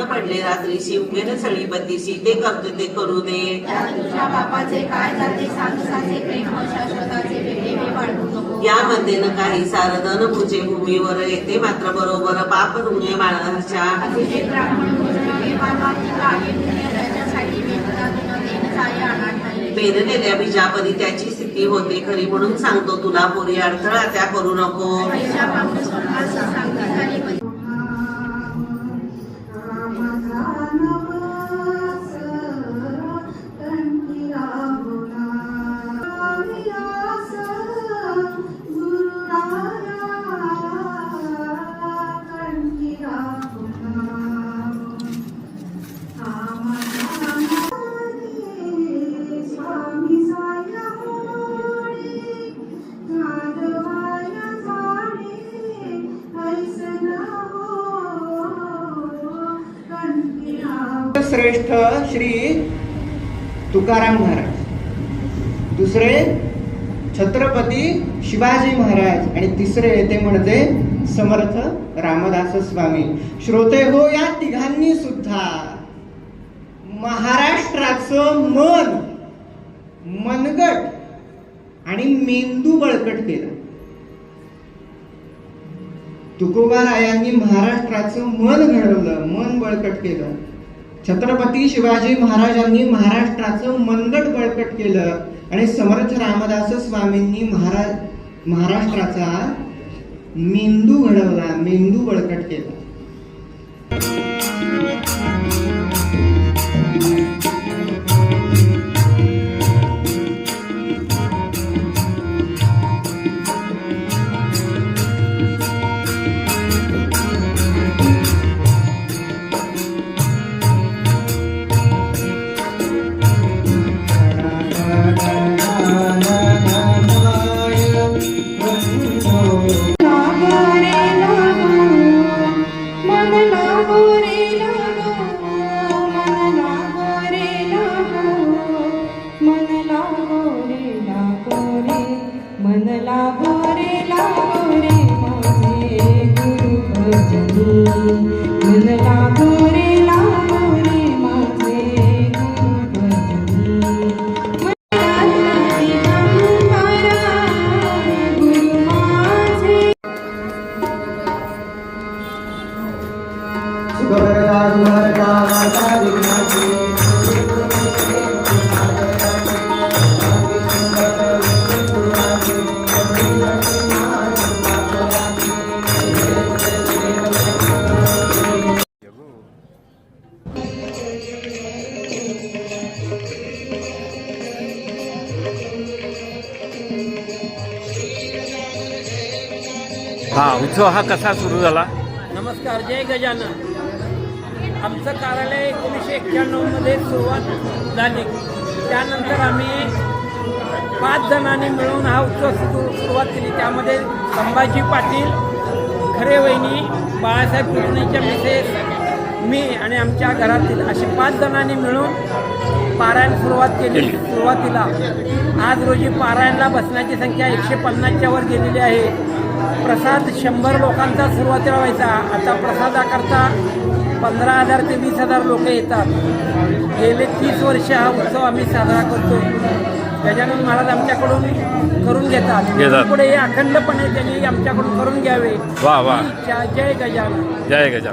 स्वप्न पडले रात्रीशी उगेन सळी बत्तीशी ते करतो ते करू दे. तुझ्या बापाचे काय जाते साधुसाचे प्रेम शाश्वताचे वेगळे मी वाढवू नको. यामध्ये न काही सारधन पूजे भूमीवर येते मात्र बरोबर पाप ऋणे माणसाच्या ब्राह्मण काळे पुण्य त्याच्यासाठी तुला देण पेरलेल्या त्याची स्थिती होते खरी म्हणून सांगतो तुला पोरी अडथळा त्या करू नको. श्रेष्ठ श्री तुकाराम महाराज. दुसरे छत्रपती शिवाजी महाराज आणि तिसरे ते म्हणजे समर्थ रामदास स्वामी. श्रोते हो या तिघांनी सुद्धा महाराष्ट्राचं मन मनगट आणि मेंदू बळकट केला. तुकोबारायांनी महाराष्ट्राचं मन घडवलं मन बळकट केलं. छत्रपती शिवाजी महाराजांनी महाराष्ट्राचं मनगट बळकट केलं आणि समर्थ रामदास स्वामींनी महाराज महाराष्ट्राचा मेंदू घडवला मेंदू बळकट केला. मन लागो हा उत्सव हा कसा सुरू झाला? नमस्कार जय गजानन. आमचं कार्यालय एकोणीसशे एक्क्याण्णवमध्ये सुरुवात झाली. त्यानंतर आम्ही पाच जणांनी मिळून हा उत्सव सुरू सुरुवात केली. त्यामध्ये संभाजी पाटील खरे वहिनी बाळासाहेब कृष्णेच्या मिसेस मी आणि आमच्या घरातील असे पाच जणांनी मिळून पारायण सुरुवात केली सुरुवातीला. आज रोजी पारायणला बसण्याची संख्या एकशे पन्नासच्या वर गेलेली आहे. प्रसाद शंभर लोकांचा सुरुवातीला व्हायचा. आता प्रसादाकरता पंधरा हजार ते वीस हजार लोक येतात. गेले तीस वर्ष हा उत्सव आम्ही साजरा करतो. गजानन महाराज आमच्याकडून करून घेतात. पुढे हे अखंडपणे त्यांनी आमच्याकडून करून घ्यावे. वा वा. जय गजानन. जय गजा